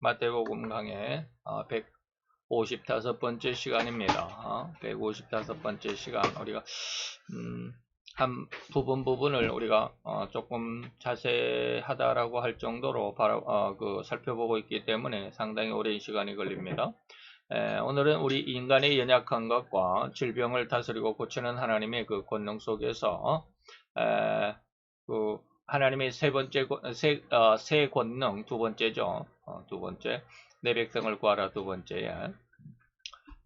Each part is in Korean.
마태복음 강의 155번째 시간입니다. 155번째 시간 우리가 음, 한 부분 부분을 우리가 어, 조금 자세하다라고 할 정도로 바로 어, 그 살펴보고 있기 때문에 상당히 오랜 시간이 걸립니다. 에, 오늘은 우리 인간의 연약한 것과 질병을 다스리고 고치는 하나님의 그 권능 속에서 에, 그 하나님의 세 번째 세, 어, 세 권능 두 번째죠. 어, 두 번째 내 백성을 구하라 두 번째에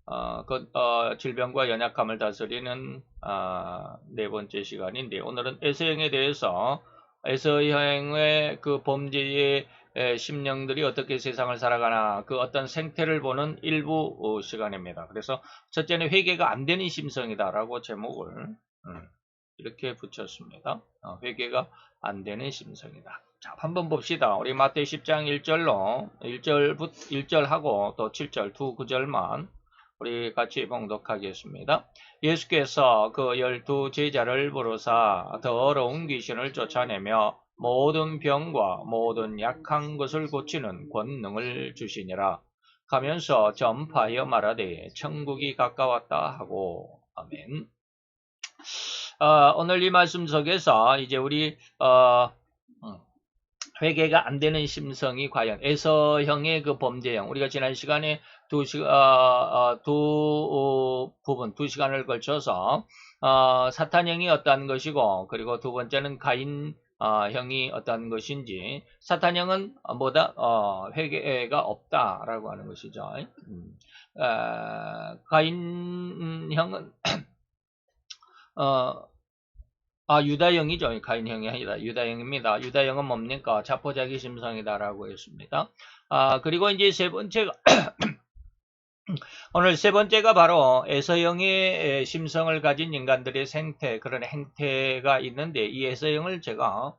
어, 그, 어, 질병과 연약함을 다스리는 어, 네 번째 시간인데 오늘은 에서형에 대해서 에서형의 그 범죄의 심령들이 어떻게 세상을 살아가나 그 어떤 생태를 보는 일부 어, 시간입니다. 그래서 첫째는 회개가 안 되는 심성이다라고 제목을 음, 이렇게 붙였습니다. 어, 회개가 안 되는 심성이다. 자, 한번 봅시다. 우리 마태 10장 1절로 1절 1절하고 또 7절 두 구절만 우리 같이 봉독하겠습니다. 예수께서 그 열두 제자를 부르사 더러운 귀신을 쫓아내며 모든 병과 모든 약한 것을 고치는 권능을 주시니라. 가면서 전파하여 말하되 천국이 가까웠다 하고 아멘. 어, 오늘 이 말씀 속에서 이제 우리 어, 음, 회개가 안 되는 심성이 과연 에서형의 그 범죄형 우리가 지난 시간에 두, 시, 어, 어, 두 어, 부분 두 시간을 걸쳐서 어, 사탄형이 어떠한 것이고 그리고 두 번째는 가인 어, 형이 어떤 것인지 사탄형은 뭐다 어, 회개가 없다라고 하는 것이죠. 음. 어, 가인형은 어, 아, 유다형이죠. 가인형이 아니라 유다형입니다. 유다형은 뭡니까? 자포자기 심성이다라고 했습니다. 아, 그리고 이제 세 번째가 오늘 세 번째가 바로 에서형의 심성을 가진 인간들의 생태, 그런 행태가 있는데 이 에서형을 제가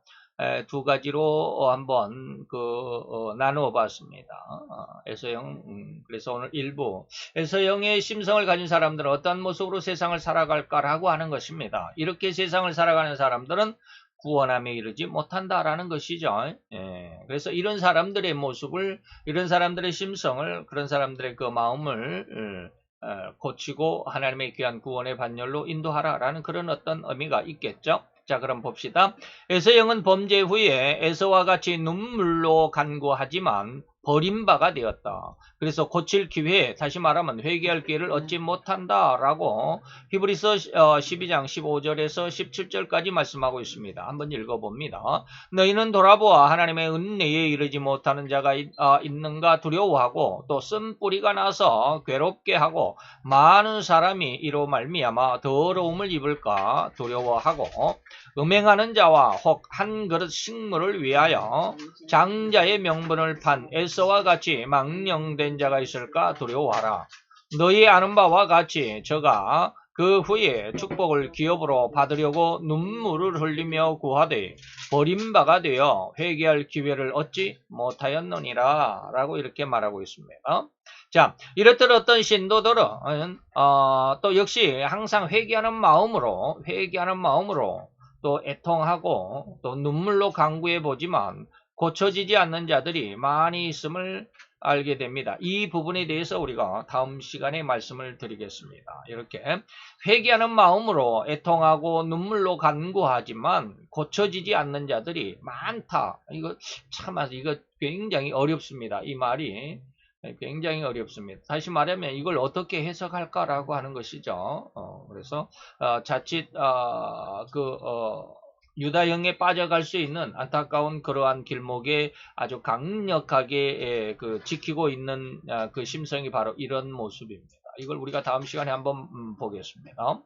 두 가지로 한번 그 어, 나누어 봤습니다. 어, 에서형 음, 그래서 오늘 일부 에서형의 심성을 가진 사람들은 어떤 모습으로 세상을 살아갈까라고 하는 것입니다. 이렇게 세상을 살아가는 사람들은 구원함에 이르지 못한다라는 것이죠. 예, 그래서 이런 사람들의 모습을 이런 사람들의 심성을 그런 사람들의 그 마음을 어, 고치고 하나님의 귀한 구원의 반열로 인도하라라는 그런 어떤 의미가 있겠죠. 자 그럼 봅시다. 에서영은 범죄 후에 에서와 같이 눈물로 간구하지만 버림바가 되었다. 그래서 고칠 기회, 다시 말하면 회개할 기회를 얻지 못한다라고 히브리서 12장 어, 15절에서 17절까지 말씀하고 있습니다. 한번 읽어봅니다. 너희는 돌아보아 하나님의 은혜에 이르지 못하는 자가 어, 있는가 두려워하고 또 쓴뿌리가 나서 괴롭게 하고 많은 사람이 이로 말미암아 더러움을 입을까 두려워하고 음행하는 자와 혹 한 그릇 식물을 위하여 장자의 명분을 판 에서와 같이 망령된 자가 있을까 두려워하라. 너희 아는 바와 같이 저가 그 후에 축복을 기업으로 받으려고 눈물을 흘리며 구하되 버림바가 되어 회개할 기회를 얻지 못하였느니라 라고 이렇게 말하고 있습니다. 자 이렇듯 어떤 신도들은 어, 또 역시 항상 회개하는 마음으로 회개하는 마음으로 또 애통하고 또 눈물로 강구해 보지만 고쳐지지 않는 자들이 많이 있음을 알게 됩니다. 이 부분에 대해서 우리가 다음 시간에 말씀을 드리겠습니다. 이렇게 회개하는 마음으로 애통하고 눈물로 간구하지만 고쳐지지 않는 자들이 많다. 이거 참 이거 굉장히 어렵습니다. 이 말이 굉장히 어렵습니다. 다시 말하면 이걸 어떻게 해석할까라고 하는 것이죠. 어, 그래서 어, 자칫 어, 그 어, 유다형에 빠져갈 수 있는 안타까운 그러한 길목에 아주 강력하게 예, 그 지키고 있는 아, 그 심성이 바로 이런 모습입니다. 이걸 우리가 다음 시간에 한번 음, 보겠습니다.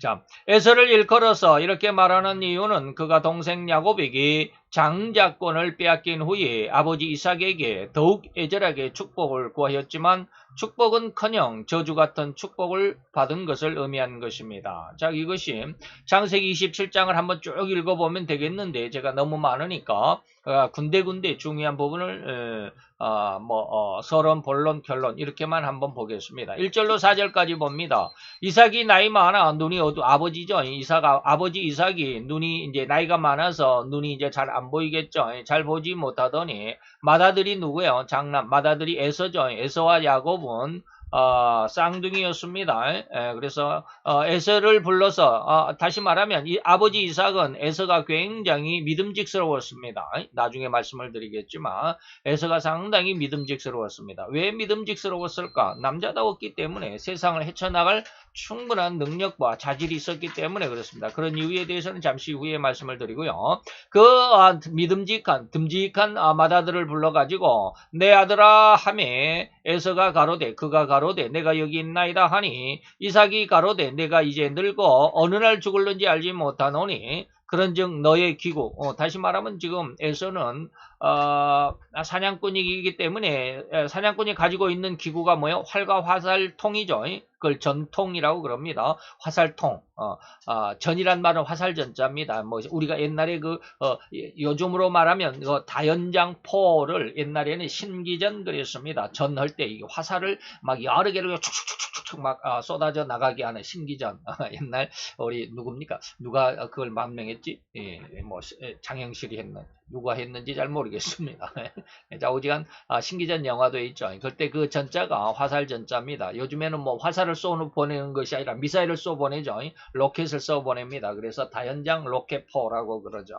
자, 에서를 일컬어서 이렇게 말하는 이유는 그가 동생 야곱에게 장자권을 빼앗긴 후에 아버지 이삭에게 더욱 애절하게 축복을 구하였지만 축복은커녕 저주 같은 축복을 받은 것을 의미한 것입니다. 자, 이것이 장세기 27장을 한번 쭉 읽어보면 되겠는데 제가 너무 많으니까 어, 군데군데 중요한 부분을 어, 뭐 어, 서론, 본론, 결론 이렇게만 한번 보겠습니다. 1절로 4절까지 봅니다. 이삭이 나이 많아 눈이 어두 아버지죠. 이삭 아버지 이삭이 눈이 이제 나이가 많아서 눈이 이제 잘 안안 보이겠죠. 예, 잘 보지 못하더니 맏아들이 누구예요? 장남 맏아들이 에서죠. 에서와 야곱은 어, 쌍둥이였습니다. 예, 그래서 어, 에서를 불러서 어, 다시 말하면 이 아버지 이삭은 에서가 굉장히 믿음직스러웠습니다. 나중에 말씀을 드리겠지만 에서가 상당히 믿음직스러웠습니다. 왜 믿음직스러웠을까? 남자다웠기 때문에 세상을 헤쳐나갈 충분한 능력과 자질이 있었기 때문에 그렇습니다. 그런 이유에 대해서는 잠시 후에 말씀을 드리고요. 그 아, 믿음직한 듬직한 아, 마다들을 불러가지고 내 아들아 하매 에서가 가로되 그가 가로되 내가 여기 있나이다 하니 이삭이 가로되 내가 이제 늙어 어느 날 죽을는지 알지 못하노니 그런즉 너의 기구 어, 다시 말하면 지금 에서는 어, 사냥꾼이기 때문에 사냥꾼이 가지고 있는 기구가 뭐예요? 활과 화살통이죠. 그걸 전통이라고 그럽니다. 화살통. 어, 어, 전이란 말은 화살전자입니다. 뭐 우리가 옛날에 그 어, 요즘으로 말하면 그 다연장포를 옛날에는 신기전 그랬습니다. 전할 때 이 화살을 막 여러 개를 축축축축축 막 어, 쏟아져 나가게 하는 신기전. 옛날 우리 누굽니까? 누가 그걸 만명했지? 예, 뭐 장영실이 했는. 누가 했는지 잘 모르겠습니다. 자 오지간 아, 신기전 영화도 있죠. 그때 그 전자가 화살 전자입니다. 요즘에는 뭐 화살을 쏘는 보내는 것이 아니라 미사일을 쏘 보내죠. 로켓을 쏘 보냅니다. 그래서 다연장 로켓포라고 그러죠.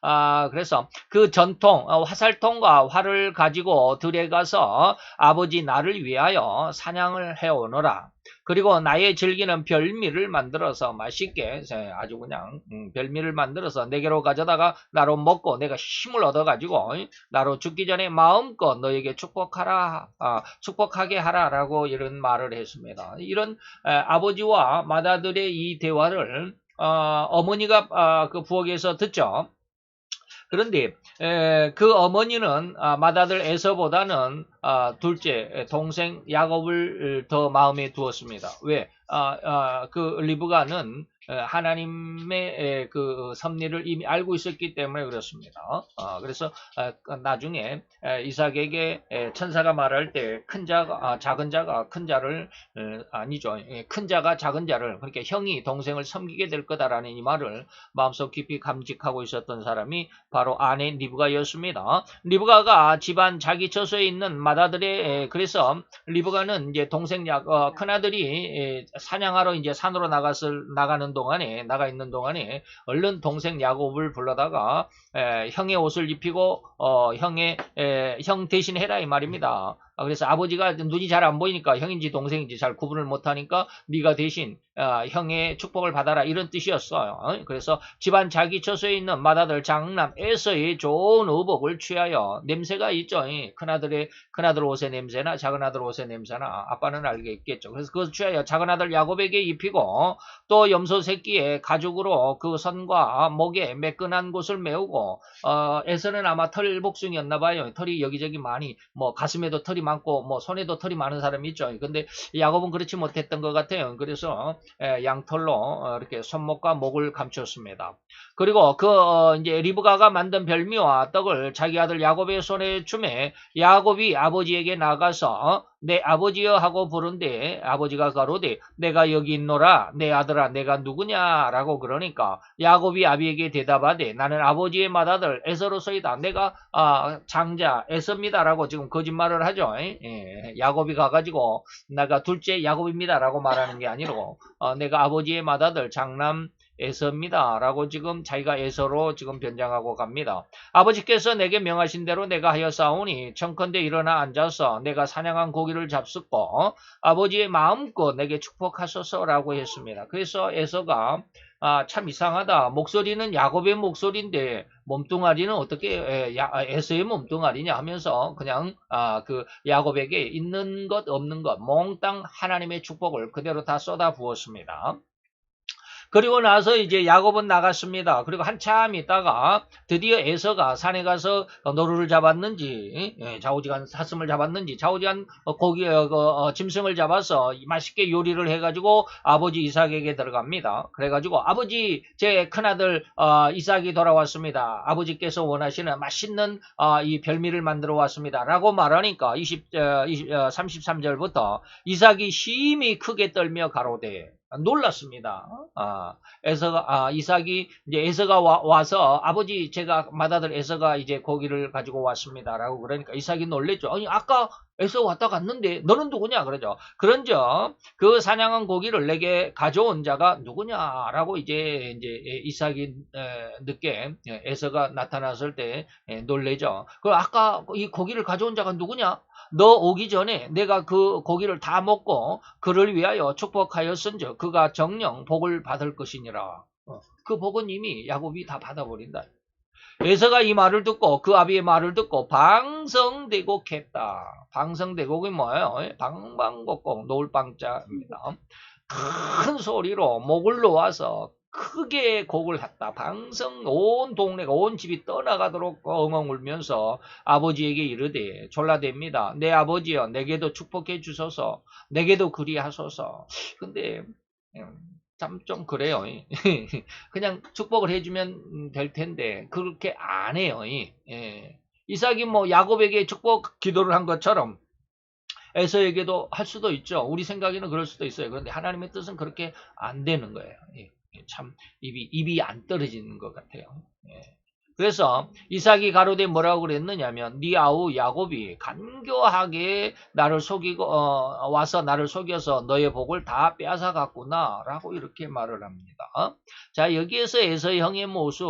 아 그래서 그 전통 어, 화살통과 활을 가지고 들에 가서 아버지 나를 위하여 사냥을 해오너라. 그리고 나의 즐기는 별미를 만들어서 맛있게 아주 그냥 음, 별미를 만들어서 내게로 가져다가 나로 먹고 내가 힘을 얻어가지고 나로 죽기 전에 마음껏 너에게 축복하라 아, 축복하게 하라라고 이런 말을 했습니다. 이런 에, 아버지와 맏아들의 이 대화를 어, 머니가그 아, 부엌에서 듣죠. 그런데 에, 그 어머니는 아, 맏아들 에서보다는 아, 둘째 동생 야곱을 더 마음에 두었습니다. 왜? 아, 아, 그 리브가는 하나님의 그 섭리를 이미 알고 있었기 때문에 그렇습니다. 어, 그래서 그 나중에 이삭에게 천사가 말할 때 큰 자가 아, 작은 자가 큰 자를 아니죠. 예, 큰 자가 작은 자를 그렇게 형이 동생을 섬기게 될 거다라는 이 말을 마음속 깊이 감직하고 있었던 사람이 바로 아내 리브가였습니다. 리브가가 집안 자기 처소에 있는 맏아들의 그래서 리브가는 이제 동생 약 어, 큰아들이 사냥하러 이제 산으로 나갔을 나가는 동안에 나가 있는 동안에 얼른 동생 야곱을 불러다가 에, 형의 옷을 입히고 어, 형의 에, 형 대신 해라 이 말입니다. 아, 그래서 아버지가 눈이 잘 안 보이니까 형인지 동생인지 잘 구분을 못하니까 네가 대신 어, 형의 축복을 받아라 이런 뜻이었어요. 그래서 집안 자기 처소에 있는 맏아들 장남 에서의 좋은 의복을 취하여 냄새가 있죠. 큰아들의 큰아들 옷의 냄새나 작은아들 옷의 냄새나 아빠는 알겠겠죠. 그래서 그것을 취하여 작은아들 야곱에게 입히고 또 염소 새끼의 가죽으로 그 선과 목에 매끈한 곳을 메우고 어, 에서는 아마 털 복숭이였나 봐요. 털이 여기저기 많이 뭐 가슴에도 털이 많고 뭐 손에도 털이 많은 사람이 있죠. 근데 야곱은 그렇지 못했던 것 같아요. 그래서 양털로 어, 이렇게 손목과 목을 감췄습니다. 그리고 그 어, 이제 리브가가 만든 별미와 떡을 자기 아들 야곱의 손에 주매 야곱이 아버지에게 나가서 어, 내 아버지여 하고 부른데 아버지가 가로되 내가 여기 있노라 내 아들아 내가 누구냐라고 그러니까 야곱이 아비에게 대답하되 나는 아버지의 맏아들 에서로서이다. 내가 아, 장자 에서입니다라고 지금 거짓말을 하죠. 예, 야곱이 가가지고 내가 둘째 야곱입니다라고 말하는 게 아니고 어, 내가 아버지의 맏아들 장남 에서입니다. 라고 지금 자기가 에서로 지금 변장하고 갑니다. 아버지께서 내게 명하신 대로 내가 하여 싸우니 청컨대 일어나 앉아서 내가 사냥한 고기를 잡숫고 아버지의 마음껏 내게 축복하소서라고 했습니다. 그래서 에서가 아, 참 이상하다. 목소리는 야곱의 목소리인데 몸뚱아리는 어떻게 에, 야, 에서의 몸뚱아리냐 하면서 그냥 아, 그 야곱에게 있는 것 없는 것 몽땅 하나님의 축복을 그대로 다 쏟아 부었습니다. 그리고 나서 이제 야곱은 나갔습니다. 그리고 한참 있다가 드디어 에서가 산에 가서 노루를 잡았는지 예, 자오지간 사슴을 잡았는지 자오지간 고기 어, 그, 어, 짐승을 잡아서 맛있게 요리를 해가지고 아버지 이삭에게 들어갑니다. 그래가지고 아버지 제 큰아들 어, 이삭이 돌아왔습니다. 아버지께서 원하시는 맛있는 어, 이 별미를 만들어 왔습니다. 라고 말하니까 20, 20 33절부터 이삭이 심히 크게 떨며 가로되 놀랐습니다. 아, 에서가, 아, 이삭이, 이제 에서가 와, 서 아버지, 제가 맏아들 에서가 이제 고기를 가지고 왔습니다. 라고 그러니까 이삭이 놀랬죠. 아니, 아까 에서 왔다 갔는데, 너는 누구냐? 그러죠. 그런저, 그 사냥한 고기를 내게 가져온 자가 누구냐? 라고 이제, 이제, 이삭이, 늦게, 에서가 나타났을 때 놀래죠. 그 아까 이 고기를 가져온 자가 누구냐? 너 오기 전에 내가 그 고기를 다 먹고 그를 위하여 축복하였은즉 그가 정령 복을 받을 것이니라. 어, 그 복은 이미 야곱이 다 받아버린다. 에서가 이 말을 듣고 그 아비의 말을 듣고 방성대곡했다. 방성대곡이 뭐예요? 예, 방방곡곡 노을방자입니다. 큰 소리로 목을 놓아서 크게 곡을 했다. 방성 온 동네가 온 집이 떠나가도록 엉엉 울면서 아버지에게 이르되 졸라댑니다. 내 아버지여 내게도 축복해 주소서 내게도 그리하소서. 근데 음, 참좀 그래요. 그냥 축복을 해주면 될 텐데 그렇게 안 해요. 예. 이삭이 뭐 야곱에게 축복 기도를 한 것처럼 에서에게도 할 수도 있죠. 우리 생각에는 그럴 수도 있어요. 그런데 하나님의 뜻은 그렇게 안 되는 거예요. 예. 참 입이 입이 안 떨어지는 것 같아요. 예. 그래서 이삭이 가로되 뭐라고 그랬느냐면 네 아우 야곱이 간교하게 나를 속이고 어, 와서 나를 속여서 너의 복을 다 빼앗아 갔구나라고 이렇게 말을 합니다. 자 여기에서 에서 형의 모습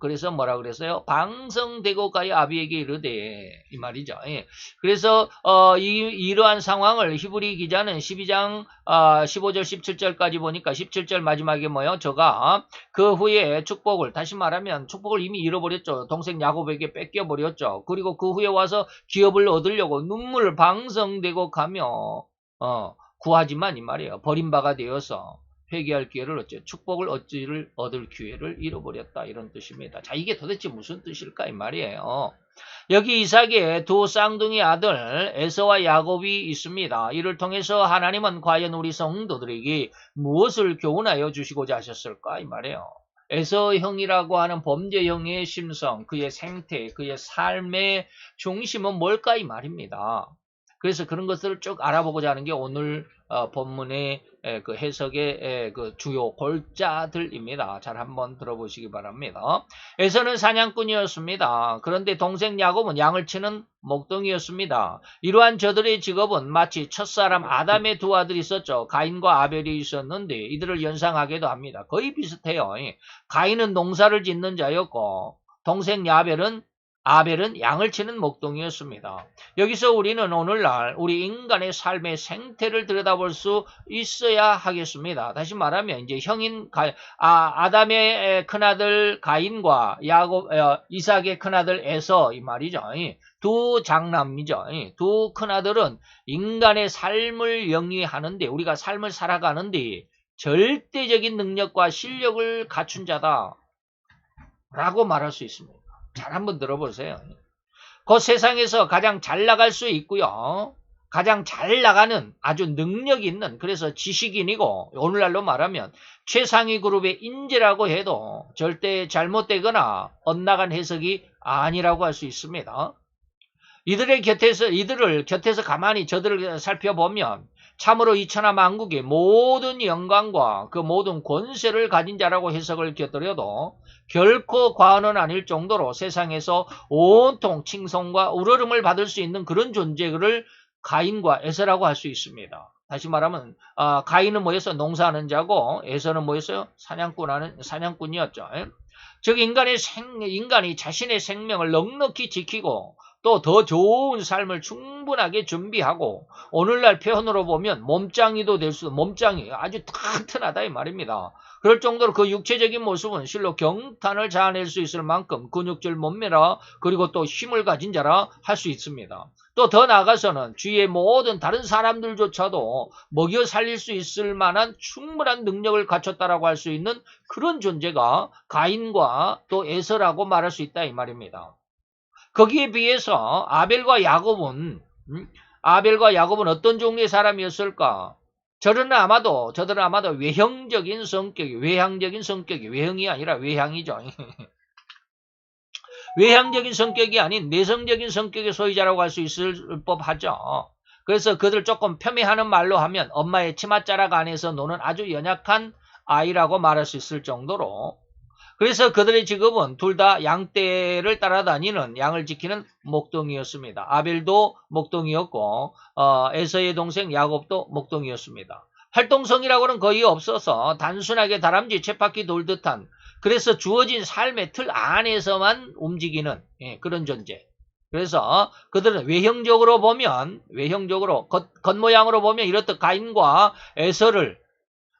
그래서 뭐라 그랬어요? 방성되고 가야 아비에게 이르되 이 말이죠. 예. 그래서 어, 이, 이러한 상황을 히브리 기자는 12장 어, 15절 17절까지 보니까 17절 마지막에 뭐요? 저가 그 후에 축복을 다시 말하면 축복을 이미 잃어 잃어버렸죠. 동생 야곱에게 뺏겨버렸죠. 그리고 그 후에 와서 기업을 얻으려고 눈물 방성되고 가며 어, 구하지만 이 말이에요. 버림바가 되어서 회개할 기회를 얻죠. 축복을 얻지를 얻을 기회를 잃어버렸다 이런 뜻입니다. 자 이게 도대체 무슨 뜻일까 이 말이에요. 여기 이삭의 두 쌍둥이 아들 에서와 야곱이 있습니다. 이를 통해서 하나님은 과연 우리 성도들에게 무엇을 교훈하여 주시고자 하셨을까 이 말이에요. 에서형이라고 하는 범죄형의 심성, 그의 생태, 그의 삶의 중심은 뭘까 이 말입니다. 그래서 그런 것들을 쭉 알아보고자 하는 게 오늘 어, 본문의 그 해석의 그 주요 골자들입니다. 잘 한번 들어보시기 바랍니다. 에서는 사냥꾼이었습니다. 그런데 동생 야곱은 양을 치는 목동이었습니다. 이러한 저들의 직업은 마치 첫사람 아담의 두 아들이 있었죠. 가인과 아벨이 있었는데 이들을 연상하게도 합니다. 거의 비슷해요. 가인은 농사를 짓는 자였고 동생 야벨은 아벨은 양을 치는 목동이었습니다. 여기서 우리는 오늘날 우리 인간의 삶의 생태를 들여다볼 수 있어야 하겠습니다. 다시 말하면 이제 형인 가, 아, 아담의 큰아들 가인과 야곱 어, 이삭의 큰아들 에서 이 말이죠. 두 장남이죠. 두 큰아들은 인간의 삶을 영위하는데 우리가 삶을 살아가는데 절대적인 능력과 실력을 갖춘 자다. 라고 말할 수 있습니다. 잘 한번 들어보세요. 그 세상에서 가장 잘 나갈 수 있고요. 가장 잘 나가는 아주 능력 있는 그래서 지식인이고 오늘날로 말하면 최상위 그룹의 인재라고 해도 절대 잘못되거나 엇나간 해석이 아니라고 할 수 있습니다. 이들의 곁에서 이들을 곁에서 가만히 저들을 살펴보면 참으로 이천하 만국의 모든 영광과 그 모든 권세를 가진 자라고 해석을 곁들여도 결코 과언은 아닐 정도로 세상에서 온통 칭송과 우러름을 받을 수 있는 그런 존재를 가인과 에서라고 할 수 있습니다. 다시 말하면 아, 가인은 뭐였어? 농사하는 자고 에서는 뭐였어요? 사냥꾼하는 사냥꾼이었죠. 예? 즉 인간의 생 인간이 자신의 생명을 넉넉히 지키고 또 더 좋은 삶을 충분하게 준비하고 오늘날 표현으로 보면 몸짱이도 될 수, 몸짱이 아주 튼튼하다 이 말입니다. 그럴 정도로 그 육체적인 모습은 실로 경탄을 자아낼 수 있을 만큼 근육질 몸매라 그리고 또 힘을 가진 자라 할 수 있습니다. 또 더 나아가서는 주위의 모든 다른 사람들조차도 먹여 살릴 수 있을 만한 충분한 능력을 갖췄다라고 할 수 있는 그런 존재가 가인과 또 에서라고 말할 수 있다 이 말입니다. 거기에 비해서 아벨과 야곱은 음? 아벨과 야곱은 어떤 종류의 사람이었을까? 저들은 아마도 저들은 아마도 외형적인 성격이 외향적인 성격이 외형이 아니라 외향이죠. 외향적인 성격이 아닌 내성적인 성격의 소유자라고 할 수 있을 법하죠. 그래서 그들 조금 폄훼하는 말로 하면 엄마의 치맛자락 안에서 노는 아주 연약한 아이라고 말할 수 있을 정도로 그래서 그들의 직업은 둘 다 양떼를 따라다니는 양을 지키는 목동이었습니다. 아벨도 목동이었고 어, 에서의 동생 야곱도 목동이었습니다. 활동성이라고는 거의 없어서 단순하게 다람쥐 쳇바퀴 돌듯한 그래서 주어진 삶의 틀 안에서만 움직이는 예, 그런 존재. 그래서 그들은 외형적으로 보면 외형적으로 겉, 겉모양으로 보면 이렇듯 가인과 에서를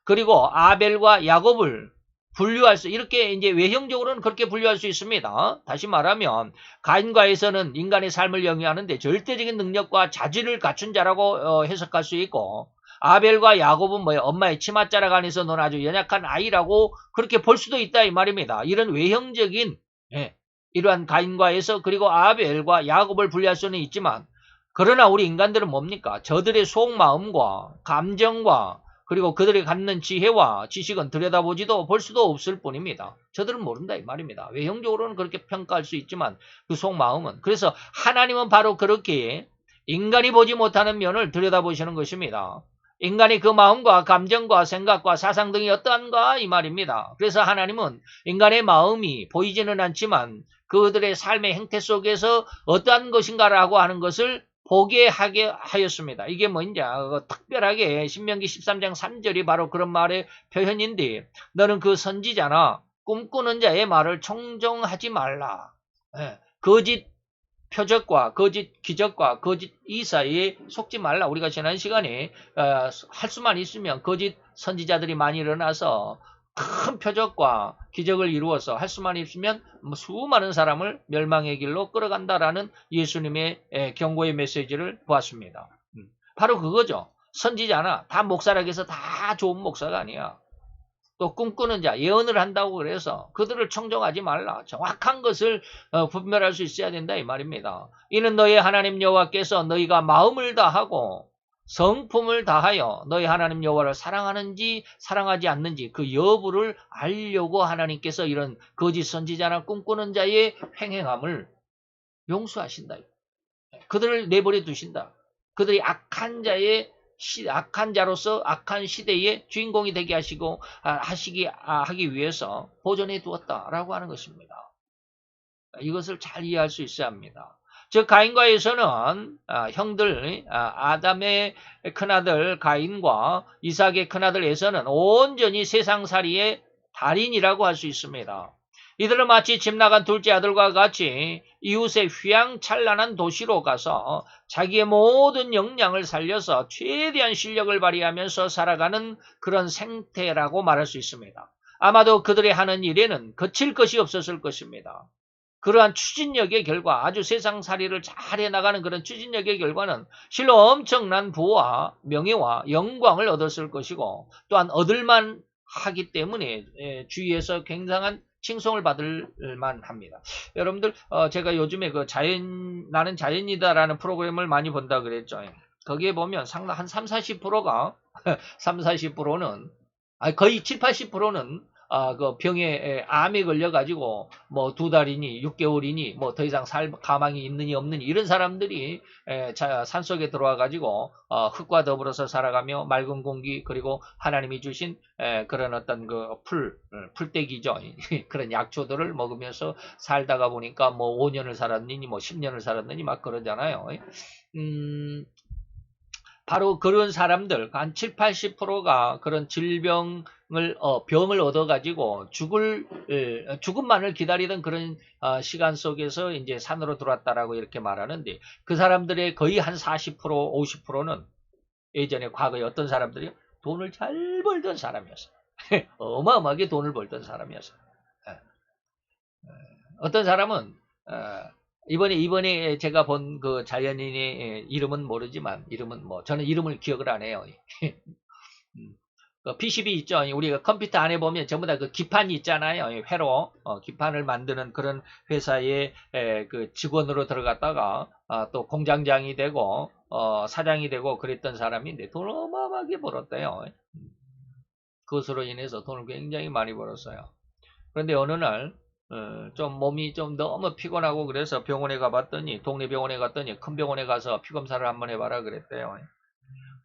그리고 아벨과 야곱을 분류할 수 이렇게 이제 외형적으로는 그렇게 분류할 수 있습니다. 다시 말하면 가인과에서는 인간의 삶을 영위하는데 절대적인 능력과 자질을 갖춘 자라고 어, 해석할 수 있고 아벨과 야곱은 뭐예요? 엄마의 치맛자락 안에서 논 아주 연약한 아이라고 그렇게 볼 수도 있다 이 말입니다. 이런 외형적인 예, 이러한 가인과에서 그리고 아벨과 야곱을 분리할 수는 있지만 그러나 우리 인간들은 뭡니까? 저들의 속마음과 감정과 그리고 그들이 갖는 지혜와 지식은 들여다보지도 볼 수도 없을 뿐입니다. 저들은 모른다 이 말입니다. 외형적으로는 그렇게 평가할 수 있지만 그 속마음은 그래서 하나님은 바로 그렇게 인간이 보지 못하는 면을 들여다보시는 것입니다. 인간의 그 마음과 감정과 생각과 사상 등이 어떠한가 이 말입니다. 그래서 하나님은 인간의 마음이 보이지는 않지만 그들의 삶의 행태 속에서 어떠한 것인가라고 하는 것을 보게 하게 하였습니다. 이게 뭐냐 그 특별하게 신명기 13장 3절이 바로 그런 말의 표현인데 너는 그 선지자나 꿈꾸는 자의 말을 청정하지 말라. 예, 거짓 표적과 거짓 기적과 거짓 이사에 속지 말라. 우리가 지난 시간에 어, 할 수만 있으면 거짓 선지자들이 많이 일어나서 큰 표적과 기적을 이루어서 할 수만 있으면 뭐 수많은 사람을 멸망의 길로 끌어간다라는 예수님의 에, 경고의 메시지를 보았습니다. 음, 바로 그거죠. 선지자나 다 목사라고 해서 다 좋은 목사가 아니야. 또 꿈꾸는 자, 예언을 한다고 그래서 그들을 청정하지 말라. 정확한 것을 어, 분별할 수 있어야 된다 이 말입니다. 이는 너희 하나님 여호와께서 너희가 마음을 다하고 성품을 다하여 너희 하나님 여호와를 사랑하는지 사랑하지 않는지 그 여부를 알려고 하나님께서 이런 거짓 선지자나 꿈꾸는 자의 횡행함을 용서하신다. 그들을 내버려 두신다. 그들이 악한 자의 시, 악한 자로서 악한 시대의 주인공이 되게 하시고 아, 하시기 아, 하기 위해서 보존해 두었다라고 하는 것입니다. 이것을 잘 이해할 수 있어야 합니다. 즉 가인과에서는 아, 형들 아, 아담의 큰아들 가인과 이삭의 큰아들 에서는 온전히 세상살이의 달인이라고 할 수 있습니다. 이들은 마치 집 나간 둘째 아들과 같이 이웃의 휘황찬란한 도시로 가서 자기의 모든 역량을 살려서 최대한 실력을 발휘하면서 살아가는 그런 생태라고 말할 수 있습니다. 아마도 그들이 하는 일에는 거칠 것이 없었을 것입니다. 그러한 추진력의 결과 아주 세상살이를 잘 해나가는 그런 추진력의 결과는 실로 엄청난 부와 명예와 영광을 얻었을 것이고 또한 얻을만 하기 때문에 주위에서 굉장한 칭송을 받을 만합니다. 여러분들 어, 제가 요즘에 그 자연 나는 자연이다라는 프로그램을 많이 본다 그랬죠. 거기에 보면 상당 한 3, 40%가 3, 40%는 아니 거의 7, 80%는 아, 그 병에 암에 걸려가지고 뭐 두 달이니 6개월이니 뭐 더 이상 살 가망이 있느니 없느니 이런 사람들이 에, 자, 산속에 들어와가지고 어, 흙과 더불어서 살아가며 맑은 공기 그리고 하나님이 주신 에, 그런 어떤 그 풀, 어, 풀떼기죠. 그런 약초들을 먹으면서 살다가 보니까 뭐 5년을 살았느니 뭐 10년을 살았느니 막 그러잖아요. 음, 바로 그런 사람들 한 7, 80%가 그런 질병을 어, 병을 얻어 가지고 죽을 에, 죽음만을 기다리던 그런 어, 시간 속에서 이제 산으로 들어왔다라고 이렇게 말하는데 그 사람들의 거의 한 40% 50%는 예전에 과거에 어떤 사람들이 돈을 잘 벌던 사람이었어요. 어마어마하게 돈을 벌던 사람이었어요. 예. 예. 어떤 사람은 어, 이번에 이번에 제가 본 그 자연인의 이름은 모르지만 이름은 뭐 저는 이름을 기억을 안 해요. 음, 그 PCB 있죠. 우리가 컴퓨터 안에 보면 전부 다 그 기판이 있잖아요. 회로 어, 기판을 만드는 그런 회사의 에, 그 직원으로 들어갔다가 어, 또 공장장이 되고 어, 사장이 되고 그랬던 사람인데 돈을 어마어마하게 벌었대요. 그것으로 인해서 돈을 굉장히 많이 벌었어요. 그런데 어느 날 어, 좀 몸이 좀 너무 피곤하고 그래서 병원에 가봤더니 동네 병원에 갔더니 큰 병원에 가서 피 검사를 한번 해봐라 그랬대요.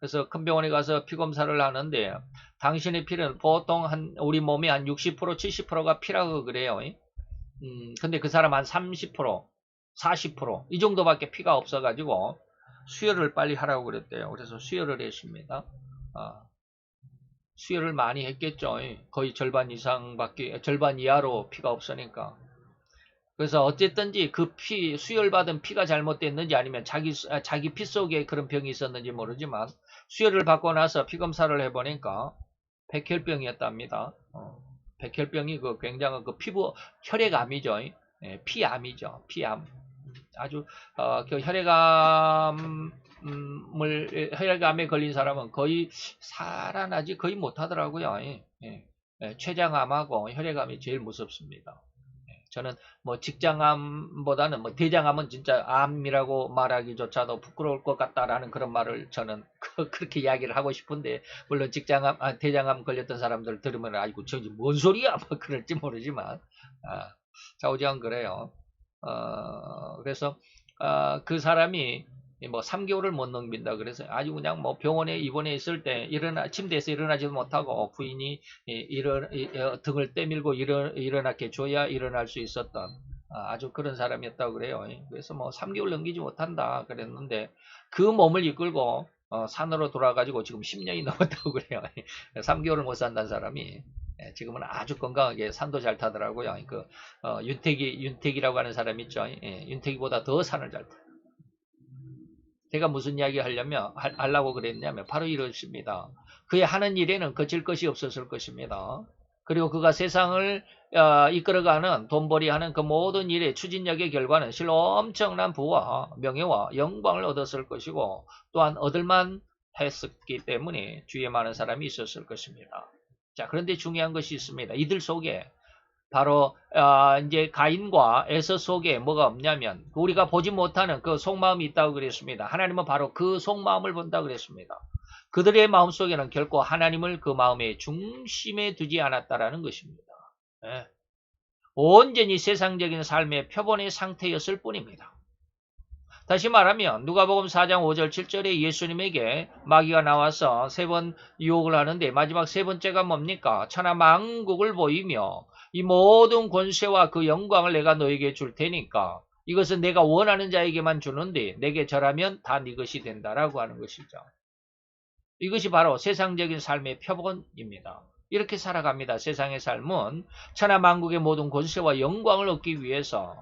그래서 큰 병원에 가서 피 검사를 하는데 당신의 피는 보통 한 우리 몸의 한 60% 70%가 피라고 그래요. 음, 근데 그 사람 한 30%, 40%이 정도밖에 피가 없어가지고 수혈을 빨리 하라고 그랬대요. 그래서 수혈을 했습니다. 아, 수혈을 많이 했겠죠. 거의 절반 이상밖에 절반 이하로 피가 없으니까. 그래서 어쨌든지 그 피, 수혈받은 피가 잘못됐는지 아니면 자기, 아, 자기 피 속에 그런 병이 있었는지 모르지만 수혈을 받고 나서 피 검사를 해보니까 백혈병이었답니다. 어, 백혈병이 그 굉장한 그 피부 혈액암이죠. 예, 피암이죠. 피암. 아주 어, 그 혈액암 을 혈액암에 걸린 사람은 거의 살아나지 거의 못하더라고요. 예, 예. 예 췌장암하고 혈액암이 제일 무섭습니다. 예, 저는 뭐 직장암보다는 뭐 대장암은 진짜 암이라고 말하기조차도 부끄러울 것 같다라는 그런 말을 저는 그, 그렇게 이야기를 하고 싶은데 물론 직장암, 아, 대장암 걸렸던 사람들 들으면 아이고 저기 뭔 소리야 뭐 그럴지 모르지만 아, 좌우지간 그래요. 어, 그래서 어, 그 사람이 뭐 3개월을 못 넘긴다 그래서 아주 그냥 뭐 병원에 입원해 있을 때 일어나 침대에서 일어나지도 못하고 부인이 일어 어, 등을 떼밀고 일어 일어나게 줘야 일어날 수 있었던 아, 아주 그런 사람이었다고 그래요. 그래서 뭐 3개월 넘기지 못한다 그랬는데 그 몸을 이끌고 어, 산으로 돌아가지고 지금 10년이 넘었다고 그래요. 3개월을 못 산다는 사람이 예, 지금은 아주 건강하게 산도 잘 타더라고요. 그 어, 윤택이 윤택이라고 하는 사람 있죠. 예, 윤택이보다 더 산을 잘 타. 제가 무슨 이야기 하려면 하려고 그랬냐면 바로 이렇습니다. 그의 하는 일에는 거칠 것이 없었을 것입니다. 그리고 그가 세상을 어, 이끌어가는 돈벌이하는 그 모든 일의 추진력의 결과는 실로 엄청난 부와 명예와 영광을 얻었을 것이고 또한 얻을만 했었기 때문에 주위에 많은 사람이 있었을 것입니다. 자 그런데 중요한 것이 있습니다. 이들 속에 바로 어, 이제 가인과 에서 속에 뭐가 없냐면 우리가 보지 못하는 그 속마음이 있다고 그랬습니다. 하나님은 바로 그 속마음을 본다 그랬습니다. 그들의 마음 속에는 결코 하나님을 그 마음의 중심에 두지 않았다라는 것입니다. 네. 온전히 세상적인 삶의 표본의 상태였을 뿐입니다. 다시 말하면 누가복음 4장 5절 7절에 예수님에게 마귀가 나와서 세 번 유혹을 하는데 마지막 세 번째가 뭡니까? 천하 만국을 보이며 이 모든 권세와 그 영광을 내가 너에게 줄 테니까 이것은 내가 원하는 자에게만 주는데 내게 절하면 다 네 것이 된다라고 하는 것이죠. 이것이 바로 세상적인 삶의 표본입니다. 이렇게 살아갑니다. 세상의 삶은 천하 만국의 모든 권세와 영광을 얻기 위해서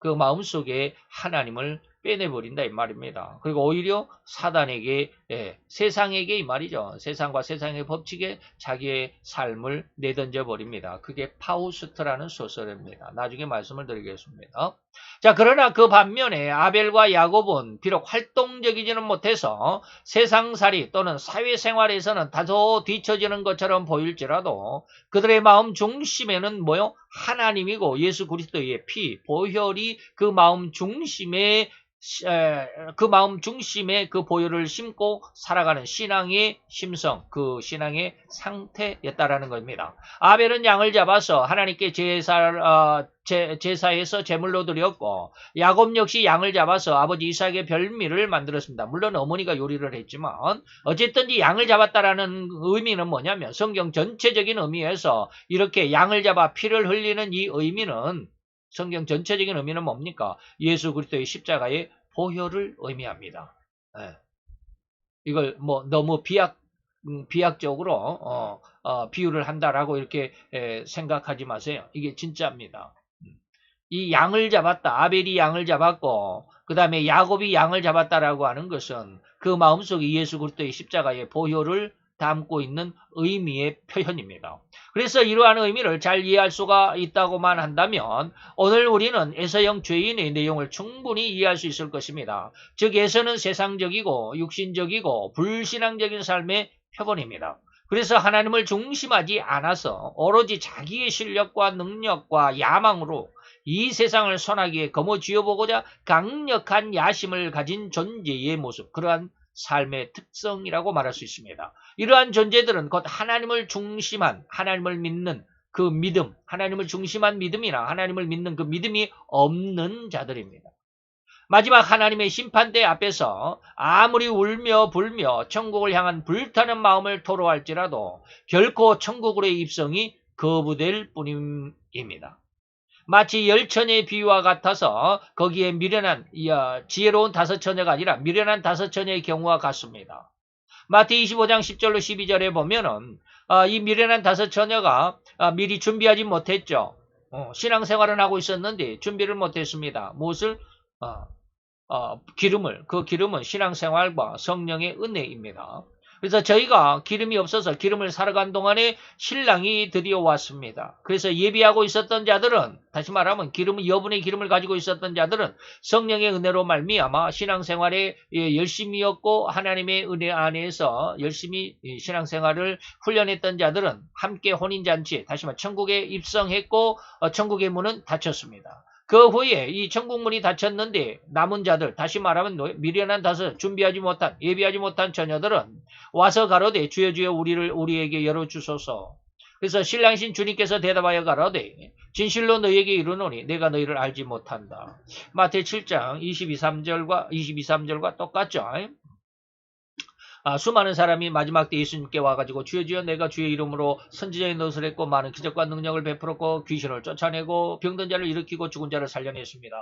그 마음속에 하나님을 빼내버린다 이 말입니다. 그리고 오히려 사단에게 예, 세상에게 이 말이죠. 세상과 세상의 법칙에 자기의 삶을 내던져 버립니다. 그게 파우스트라는 소설입니다. 나중에 말씀을 드리겠습니다. 자 그러나 그 반면에 아벨과 야곱은 비록 활동적이지는 못해서 세상살이 또는 사회생활에서는 다소 뒤처지는 것처럼 보일지라도 그들의 마음 중심에는 뭐요? 하나님이고 예수 그리스도의 피, 보혈이 그 마음 중심에 그 마음 중심에 그 보혈을 심고 살아가는 신앙의 심성, 그 신앙의 상태였다라는 겁니다. 아벨은 양을 잡아서 하나님께 제사, 어, 제, 제사에서 제물로 드렸고 야곱 역시 양을 잡아서 아버지 이삭의 별미를 만들었습니다. 물론 어머니가 요리를 했지만 어쨌든 이 양을 잡았다라는 의미는 뭐냐면 성경 전체적인 의미에서 이렇게 양을 잡아 피를 흘리는 이 의미는 성경 전체적인 의미는 뭡니까? 예수 그리스도의 십자가의 보혈을 의미합니다. 네. 이걸 뭐 너무 비약 음, 비약적으로 어, 어, 비유를 한다라고 이렇게 에, 생각하지 마세요. 이게 진짜입니다. 음. 이 양을 잡았다. 아벨이 양을 잡았고 그 다음에 야곱이 양을 잡았다라고 하는 것은 그 마음속에 예수 그리스도의 십자가의 보혈을 담고 있는 의미의 표현입니다. 그래서 이러한 의미를 잘 이해할 수가 있다고만 한다면 오늘 우리는 에서형 죄인의 내용을 충분히 이해할 수 있을 것입니다. 즉 에서는 세상적이고 육신적이고 불신앙적인 삶의 표본입니다. 그래서 하나님을 중심하지 않아서 오로지 자기의 실력과 능력과 야망으로 이 세상을 선하게 거머쥐어보고자 강력한 야심을 가진 존재의 모습, 그러한 삶의 특성이라고 말할 수 있습니다. 이러한 존재들은 곧 하나님을 중심한 하나님을 믿는 그 믿음, 하나님을 중심한 믿음이나 하나님을 믿는 그 믿음이 없는 자들입니다. 마지막 하나님의 심판대 앞에서 아무리 울며 불며 천국을 향한 불타는 마음을 토로할지라도 결코 천국으로의 입성이 거부될 뿐입니다. 마치 열처녀의 비유와 같아서 거기에 미련한 어, 지혜로운 다섯 처녀가 아니라 미련한 다섯 처녀의 경우와 같습니다. 마태 25장 10절로 12절에 보면은 어, 이 미련한 다섯 처녀가 어, 미리 준비하지 못했죠. 신앙생활은 하고 있었는데 준비를 못했습니다. 무엇을 기름을 그 기름은 신앙생활과 성령의 은혜입니다. 그래서 저희가 기름이 없어서 기름을 사러 간 동안에 신랑이 드디어 왔습니다. 그래서 예비하고 있었던 자들은 다시 말하면 기름 여분의 기름을 가지고 있었던 자들은 성령의 은혜로 말미암아 신앙생활에 예, 열심히였고 하나님의 은혜 안에서 열심히 신앙생활을 훈련했던 자들은 함께 혼인잔치에 다시 말해 천국에 입성했고 어, 천국의 문은 닫혔습니다. 그 후에 이 천국문이 닫혔는데 남은 자들 다시 말하면 미련한 다섯 준비하지 못한 예비하지 못한 처녀들은 와서 가로되 주여 주여 우리를 우리에게 열어 주소서 그래서 신랑신 주님께서 대답하여 가로되 진실로 너희에게 이르노니 내가 너희를 알지 못한다. 마태 7장 22, 3절과 22, 3절과 똑같죠. 아, 수많은 사람이 마지막 때 예수님께 와가지고 주여 주여 내가 주의 이름으로 선지자의 노릇을 했고 많은 기적과 능력을 베풀었고 귀신을 쫓아내고 병든 자를 일으키고 죽은 자를 살려냈습니다.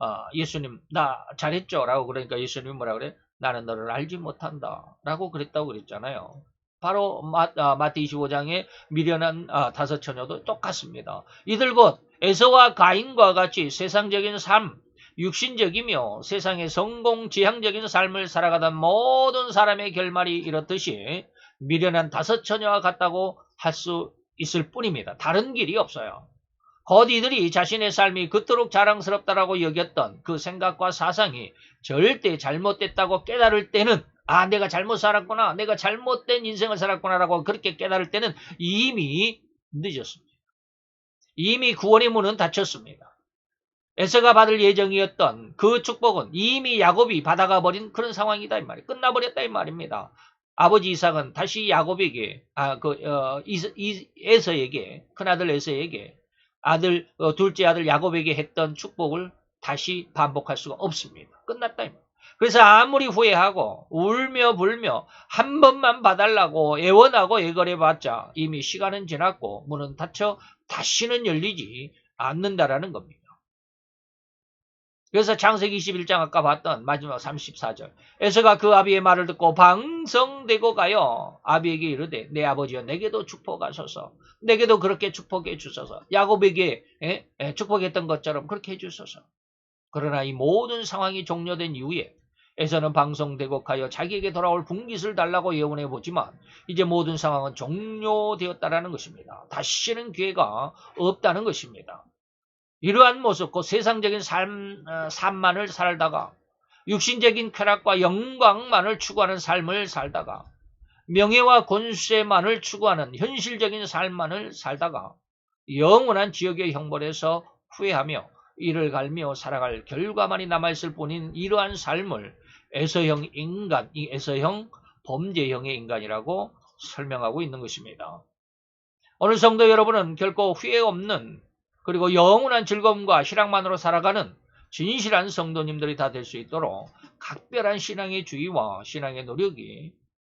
아, 예수님 나 잘했죠? 라고 그러니까 예수님이 뭐라 그래? 나는 너를 알지 못한다. 라고 그랬다고 그랬잖아요. 바로 마, 아, 마태 25장의 미련한 아, 다섯 처녀도 똑같습니다. 이들 곧 에서와 가인과 같이 세상적인 삶, 육신적이며 세상의 성공 지향적인 삶을 살아가던 모든 사람의 결말이 이렇듯이 미련한 다섯 처녀와 같다고 할 수 있을 뿐입니다. 다른 길이 없어요. 곧 이들이 자신의 삶이 그토록 자랑스럽다라고 여겼던 그 생각과 사상이 절대 잘못됐다고 깨달을 때는 아 내가 잘못 살았구나 내가 잘못된 인생을 살았구나라고 그렇게 깨달을 때는 이미 늦었습니다. 이미 구원의 문은 닫혔습니다. 에서가 받을 예정이었던 그 축복은 이미 야곱이 받아가 버린 그런 상황이다 이 말이 끝나버렸다 이 말입니다. 아버지 이삭은 다시 야곱에게 아그 어, 에서에게 큰아들 에서에게 아들 어, 둘째 아들 야곱에게 했던 축복을 다시 반복할 수가 없습니다. 끝났다 이 말. 그래서 아무리 후회하고 울며 불며 한 번만 봐달라고 애원하고 애걸해봤자 이미 시간은 지났고 문은 닫혀 다시는 열리지 않는다라는 겁니다. 그래서 창세기 21장 아까 봤던 마지막 34절. 에서가 그 아비의 말을 듣고 방성되고 가요. 아비에게 이르되 내 아버지여 내게도 축복하소서. 내게도 그렇게 축복해 주소서. 야곱에게 에? 에, 축복했던 것처럼 그렇게 해 주소서. 그러나 이 모든 상황이 종료된 이후에 에서는 방송되고 가여 자기에게 돌아올 분깃을 달라고 예언해 보지만 이제 모든 상황은 종료되었다라는 것입니다. 다시는 기회가 없다는 것입니다. 이러한 모습, 그 세상적인 삶, 어, 삶만을 살다가 육신적인 쾌락과 영광만을 추구하는 삶을 살다가 명예와 권세만을 추구하는 현실적인 삶만을 살다가 영원한 지역의 형벌에서 후회하며 이를 갈며 살아갈 결과만이 남아있을 뿐인 이러한 삶을 에서형 인간, 이 에서형 범죄형의 인간이라고 설명하고 있는 것입니다. 오늘 성도 여러분은 결코 후회 없는 그리고 영원한 즐거움과 희락만으로 살아가는 진실한 성도님들이 다 될 수 있도록 각별한 신앙의 주의와 신앙의 노력이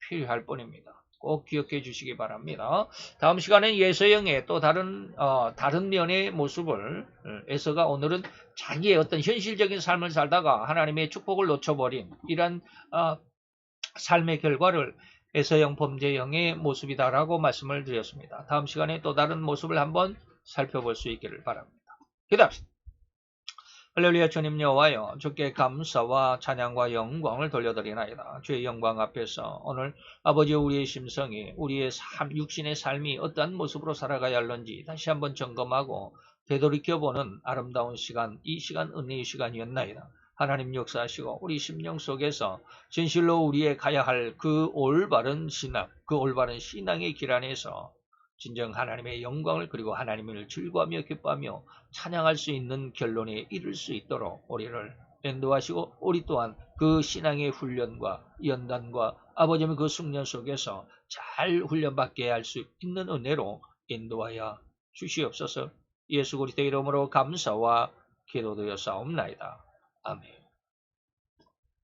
필요할 뿐입니다. 꼭 기억해 주시기 바랍니다. 다음 시간엔 예서영의 또 다른 어, 다른 면의 모습을 어, 에서가 오늘은 자기의 어떤 현실적인 삶을 살다가 하나님의 축복을 놓쳐버린 이런 어, 삶의 결과를 에서영 범죄형의 모습이다라고 말씀을 드렸습니다. 다음 시간에 또 다른 모습을 한번 살펴볼 수 있기를 바랍니다. 기도합시다. 할렐루야 주님 여호와여 주께 감사와 찬양과 영광을 돌려드리나이다. 주의 영광 앞에서 오늘 아버지 우리의 심성이 우리의 삶, 육신의 삶이 어떠한 모습으로 살아가야 할는지 다시 한번 점검하고 되돌이켜보는 아름다운 시간, 이 시간 은혜의 시간이었나이다. 하나님 역사하시고 우리 심령 속에서 진실로 우리의 가야 할 그 올바른 신앙, 그 올바른 신앙의 길 안에서 진정 하나님의 영광을 그리고 하나님을 즐거하며 기뻐하며 찬양할 수 있는 결론에 이를 수 있도록 우리를 인도하시고 우리 또한 그 신앙의 훈련과 연단과 아버지의 그 숙련 속에서 잘 훈련받게 할 수 있는 은혜로 인도하여 주시옵소서. 예수 그리스도 이름으로 감사와 기도드려 싸움나이다. 아멘.